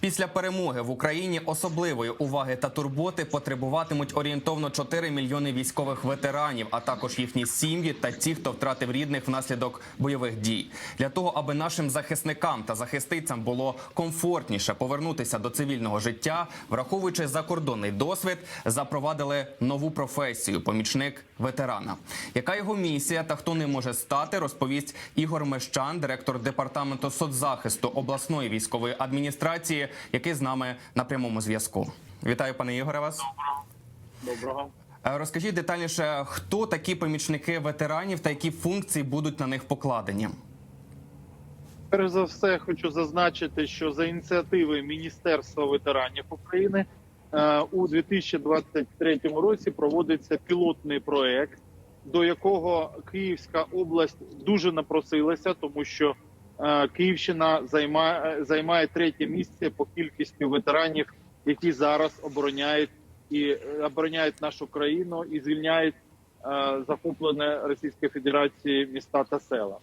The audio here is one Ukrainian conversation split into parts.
Після перемоги в Україні особливої уваги та турботи потребуватимуть орієнтовно 4 мільйони військових ветеранів, а також їхні сім'ї та ті, хто втратив рідних внаслідок бойових дій. Для того, аби нашим захисникам та захисницям було комфортніше повернутися до цивільного життя, враховуючи закордонний досвід, запровадили нову професію помічник ветерана. Яка його місія та хто не може стати, розповість Ігор Мещан, директор департаменту соцзахисту обласної військової адміністрації, який з нами на прямому зв'язку. Вітаю, пане Ігоре. Вас Доброго. Е, розкажіть детальніше, хто такі помічники ветеранів та які функції будуть на них покладені. Перш за все, хочу зазначити, що за ініціативи Міністерства ветеранів України у 2023 році проводиться пілотний проект, до якого Київська область дуже напросилася, тому що е, Київщина займає, займає третє місце по кількості ветеранів, які зараз обороняють і е, обороняють нашу країну і звільняють е, захоплені Російської Федерації міста та села.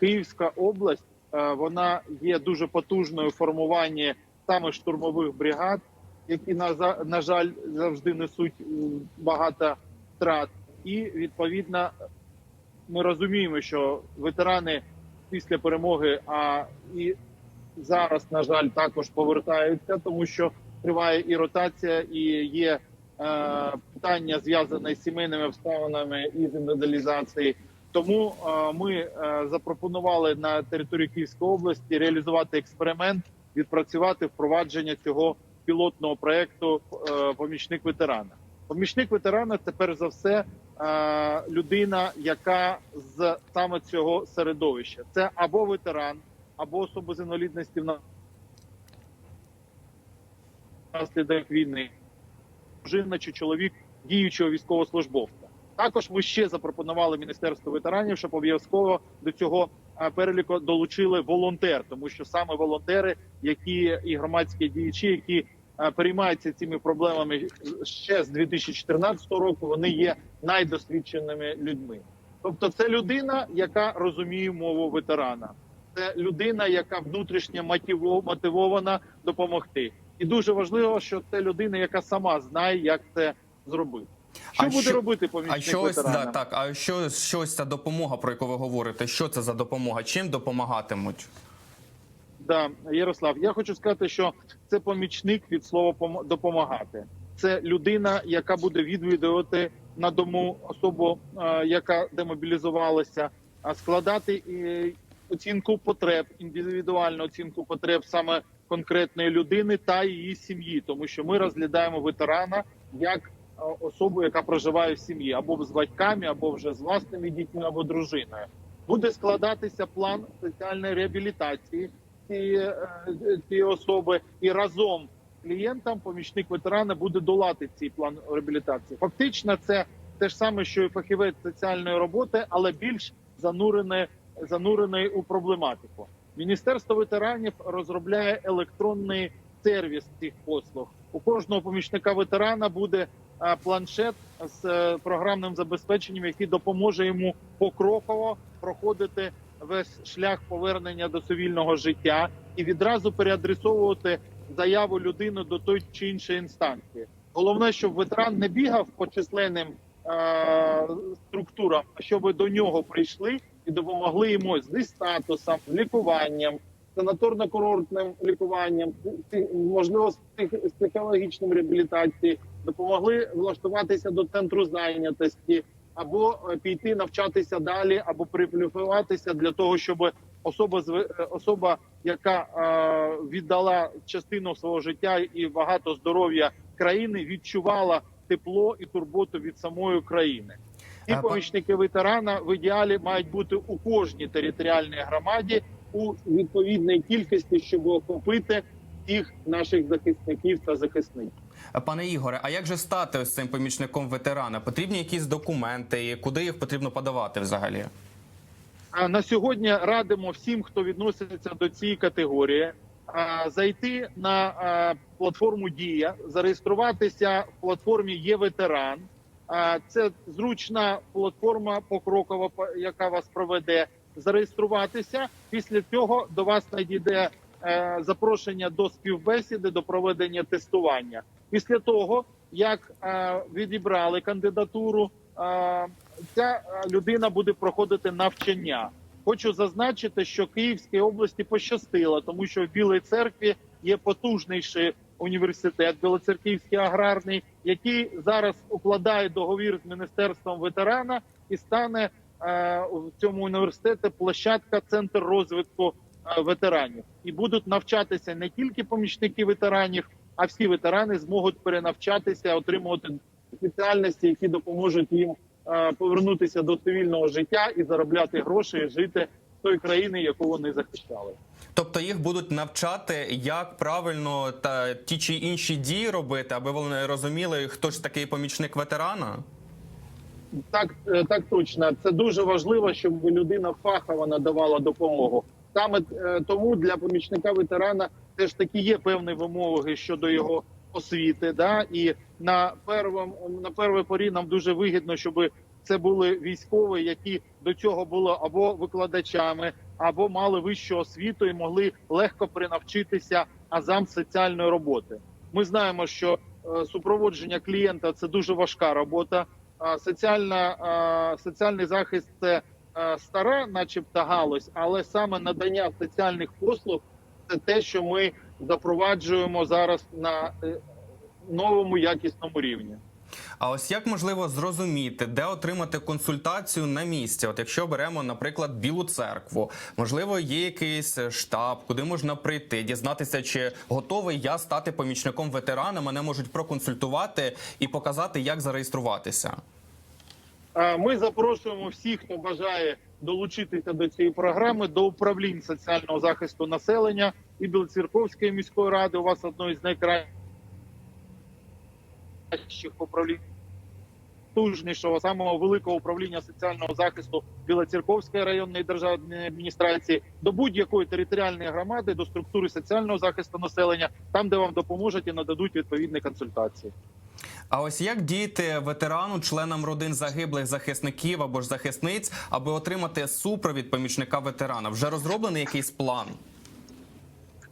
Київська область е, вона є дуже потужною в формуванні саме штурмових бригад, які на на жаль завжди несуть багато втрат. І відповідно ми розуміємо, що ветерани після перемоги, а і зараз, на жаль, також повертаються, тому що триває і ротація, і є е, питання зв'язане з сімейними обставинами і з індивідуалізації. Тому е, ми е, запропонували на території Київської області реалізувати експеримент, відпрацювати впровадження цього пілотного проекту е, помічник ветерана. Помічник ветерана це перш за все е, людина, яка з саме цього середовища. Це або ветеран, або особа з інвалідності внаслідок війни, дружина чи чоловік діючого військовослужбовця. Також ми ще запропонували міністерству ветеранів, щоб обов'язково до цього е, переліку долучили волонтер, тому що саме волонтери, які і громадські діячі, які е, переймаються цими проблемами ще з 2014 року, вони є найдосвідченими людьми. Тобто, це людина, яка розуміє мову ветерана, це людина, яка внутрішньо мотивована допомогти. І дуже важливо, що це людина, яка сама знає, як це зробити. Що А буде що- робити помічник А що ось ветерана? да, так? А що, що ось ця допомога, про яку ви говорите? Що це за допомога? Чим допомагатимуть? Да, Ярослав, я хочу сказати, що це помічник від слова допомагати. Це людина, яка буде відвідувати на дому особу, яка демобілізувалася, складати е, оцінку потреб, індивідуальну оцінку потреб саме конкретної людини та її сім'ї, тому що ми розглядаємо ветерана як особу, яка проживає в сім'ї, або з батьками, або вже з власними дітьми, або дружиною. Буде складатися план соціальної реабілітації е, цієї особи, і разом з клієнтом помічник ветерана буде долати цей план реабілітації. Фактично, це те ж саме, що і фахівець соціальної роботи, але більш занурене занурений у проблематику. Міністерство ветеранів розробляє електронний сервіс цих послуг. У кожного помічника ветерана буде е, планшет з е, програмним забезпеченням, який допоможе йому покроково проходити весь шлях повернення до цивільного життя і відразу переадресовувати заяву людини до той чи іншої інстанції. Головне, щоб ветеран не бігав по численним е- структурам, а щоб до нього прийшли і допомогли йому зі статусом, лікуванням, санаторно-курортним лікуванням, можливо, з психологічним реабілітацією, допомогли влаштуватися до центру зайнятості або е, піти навчатися далі, або перекваліфікуватися для того, щоб особа е, особа, яка е, віддала частину свого життя і багато здоров'я країни, відчувала тепло і турботу від самої країни. Па- помічники ветерана в ідеалі мають бути у кожній територіальній громаді у відповідній кількості, щоб охопити всіх наших захисників та захисниць. Е, Пане Ігоре, а як же стати ось цим помічником ветерана? Потрібні якісь документи? Куди їх потрібно подавати взагалі? На сьогодні радимо всім, хто відноситься до цієї категорії, зайти на платформу Дія, зареєструватися в платформі Є ветеран. Це зручна платформа покрокова, яка вас проведе. Зареєструватися. Після цього до вас надійде е, запрошення до співбесіди, до проведення тестування. Після того, як е, відібрали кандидатуру, е, ця е, людина буде проходити навчання. Хочу зазначити, що Київській області пощастило, тому що в Білій церкві є потужніший університет Білоцерківський аграрний, який зараз укладає договір з міністерством ветерана і стане в цьому університеті площадка центр розвитку ветеранів. І будуть навчатися не тільки помічники ветеранів, а всі ветерани зможуть перенавчатися, отримувати спеціальності, які допоможуть їм е, повернутися до цивільного життя і заробляти гроші, і жити в той країні, яку вони захищали. Тобто їх будуть навчати, як правильно та ті чи інші дії робити, аби вони розуміли, хто ж такий помічник ветерана. Так, е, так точно. Це дуже важливо, щоб людина фахово надавала допомогу. Саме е, тому для помічника ветерана теж таки є певні вимоги щодо його освіти. Да? І на первом на первій порі нам дуже вигідно, щоб це були військові, які до цього були або викладачами, або мали вищу освіту і могли легко принавчитися азам соціальної роботи. Ми знаємо, що е, супроводження клієнта це дуже важка робота. А, соціальна соціальний захист це стара, начебто, галузь, але саме надання соціальних послуг це те, що ми запроваджуємо зараз на е, новому якісному рівні. А ось як можливо зрозуміти, де отримати консультацію на місці? От якщо беремо, наприклад, Білу церкву, можливо, є якийсь штаб, куди можна прийти, дізнатися, чи готовий я стати помічником ветерана. Мене можуть проконсультувати і показати, як зареєструватися. Ми запрошуємо всіх, хто бажає долучитися до цієї програми, до управлінь соціального захисту населення і Білоцерковської міської ради. У вас одно із найкращих управлінь. Тужнішого самого великого управління соціального захисту Білоцерковської районної державної адміністрації до будь-якої територіальної громади, до структури соціального захисту населення, там де вам допоможуть і нададуть відповідні консультації. А ось як діяти ветерану, членам родин загиблих захисників або ж захисниць, аби отримати супровід помічника ветерана? Вже розроблений якийсь план?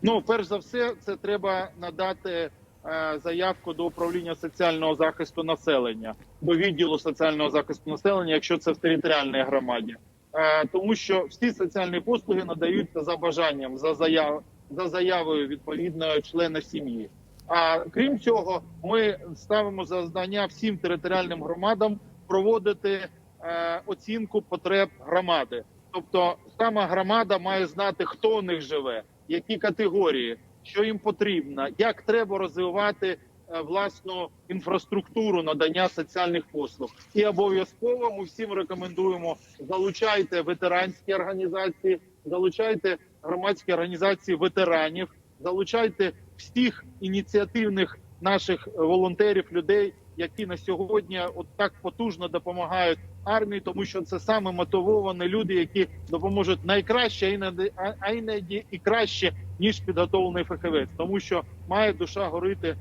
Ну, перш за все, це треба надати е, заявку до управління соціального захисту населення, до відділу соціального захисту населення, якщо це в територіальній громаді, е, тому що всі соціальні послуги надаються за бажанням, за заяв, за заявою відповідного члена сім'ї. А крім цього, ми ставимо завдання всім територіальним громадам проводити е, оцінку потреб громади. Тобто сама громада має знати, хто у них живе, які категорії, що їм потрібно, як треба розвивати е, власну інфраструктуру надання соціальних послуг. І обов'язково ми всім рекомендуємо залучайте ветеранські організації, залучайте громадські організації ветеранів, залучайте всіх ініціативних наших волонтерів, людей, які на сьогодні от так потужно допомагають армії, тому що це саме мотивовані люди, які допоможуть найкраще, а іноді, а- іноді і краще ніж підготовлений фахівець, тому що має душа горити е,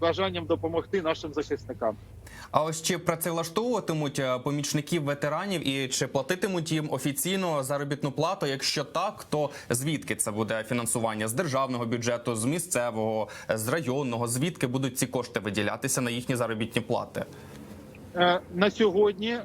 бажанням допомогти нашим захисникам. А ось чи працевлаштовуватимуть е, помічників ветеранів і чи платитимуть їм офіційно заробітну плату? Якщо так, то звідки це буде фінансування з державного бюджету, з місцевого, з районного? Звідки будуть ці кошти виділятися на їхні заробітні плати? Е, На сьогодні е,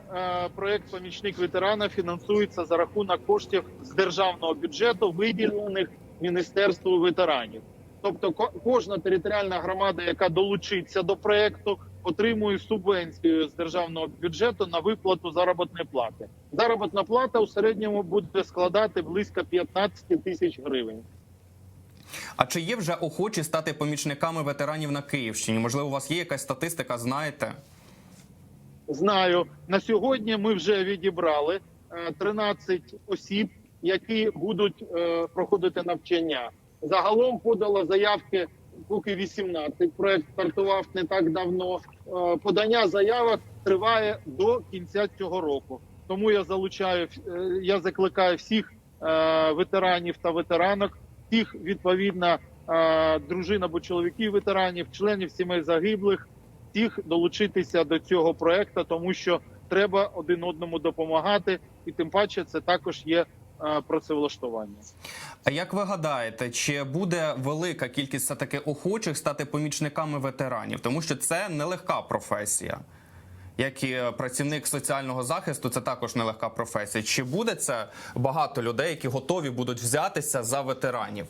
проект помічник ветерана фінансується за рахунок коштів з державного бюджету, виділених міністерству ветеранів. Тобто, ко- кожна територіальна громада, яка долучиться до проекту, отримує субвенцію з державного бюджету на виплату заробітної плати. Заробітна плата у середньому буде складати близько 15 тисяч гривень. А чи є вже охочі стати помічниками ветеранів на Київщині? Можливо, у вас є якась статистика? Знаєте? Знаю на сьогодні. Ми вже відібрали е, 13 осіб, які будуть е, проходити навчання. Загалом подало заявки поки 18. Проект стартував не так давно. Е, Подання заявок триває до кінця цього року. Тому я залучаю е, я закликаю всіх е, ветеранів та ветеранок, всіх відповідно дружин або чоловіків ветеранів, членів сімей загиблих всіх долучитися до цього проекту, тому що треба один одному допомагати, і тим паче це також є працевлаштування. А як ви гадаєте, чи буде велика кількість все таки охочих стати помічниками ветеранів? Тому що це нелегка професія. Як і е, працівник соціального захисту, це також нелегка професія. Чи буде це багато людей, які готові будуть взятися за ветеранів?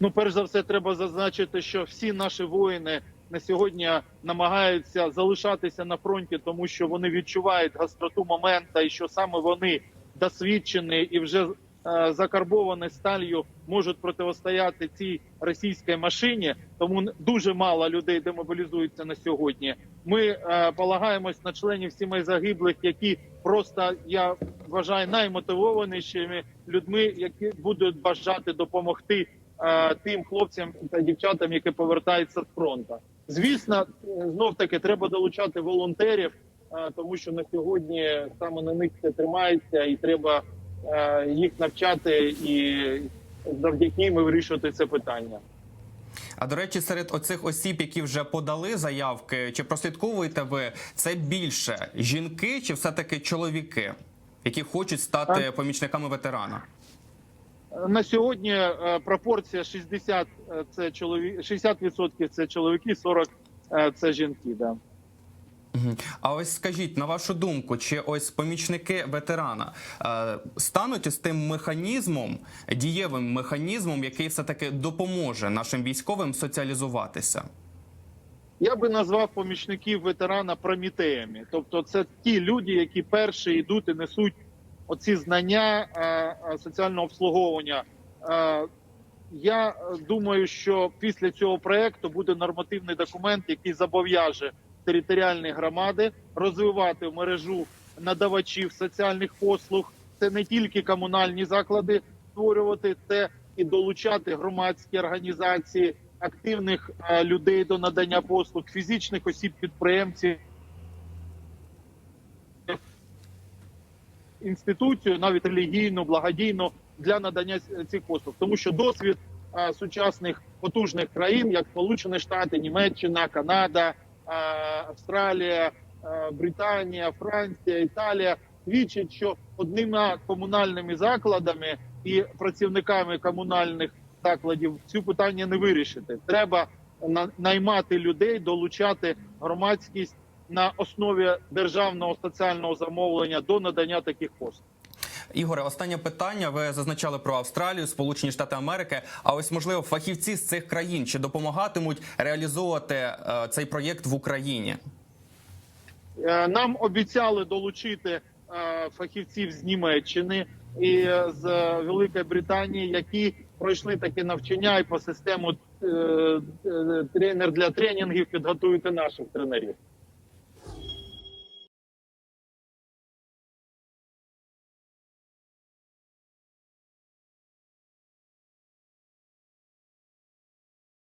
Ну, перш за все, треба зазначити, що всі наші воїни на сьогодні намагаються залишатися на фронті, тому що вони відчувають гостроту момента, і що саме вони досвідчені і вже е, закарбовані сталью можуть протистояти цій російській машині. Тому дуже мало людей демобілізуються на сьогодні. Ми е, полагаємось на членів сімей загиблих, які просто я вважаю наймотивованішими людьми, які будуть бажати допомогти е, тим хлопцям та дівчатам, які повертаються з фронту. Звісно, знов таки треба долучати волонтерів, тому що на сьогодні саме на них це тримається, і треба е, їх навчати і завдяки їм вирішувати це питання. А до речі, серед оцих осіб, які вже подали заявки, чи прослідковуєте ви це більше жінки, чи все таки чоловіки, які хочуть стати помічниками ветерана? На сьогодні е, пропорція 60 е, це чоловік, 60% це чоловіки, 40 е, це жінки. Да. А ось скажіть, на вашу думку, чи ось помічники ветерана е, стануть із тим механізмом, дієвим механізмом, який все таки допоможе нашим військовим соціалізуватися? Я би назвав помічників ветерана промітеями. Тобто, це ті люди, які перші йдуть і несуть оці знання е, е, соціального обслуговування. Е, Я думаю, що після цього проекту буде нормативний документ, який зобов'яже територіальні громади розвивати мережу надавачів соціальних послуг. Це не тільки комунальні заклади створювати, це і долучати громадські організації, активних е, людей до надання послуг, фізичних осіб підприємців. Інституцію, навіть релігійну, благодійну для надання цих послуг, тому що досвід е, сучасних потужних країн, як Сполучені Штати, Німеччина, Канада, Австралія, Британія, Франція, Італія, свідчить, що одними комунальними закладами і працівниками комунальних закладів цю питання не вирішити. Треба на- наймати людей, долучати громадськість на основі державного соціального замовлення до надання таких послуг. Ігоре, останнє питання. Ви зазначали про Австралію, Сполучені Штати Америки. А ось можливо фахівці з цих країн чи допомагатимуть реалізовувати е, цей проєкт в Україні? Е, Нам обіцяли долучити е, фахівців з Німеччини і з Великої Британії, які пройшли таке навчання і по систему тренер для тренінгів підготуєте наших тренерів.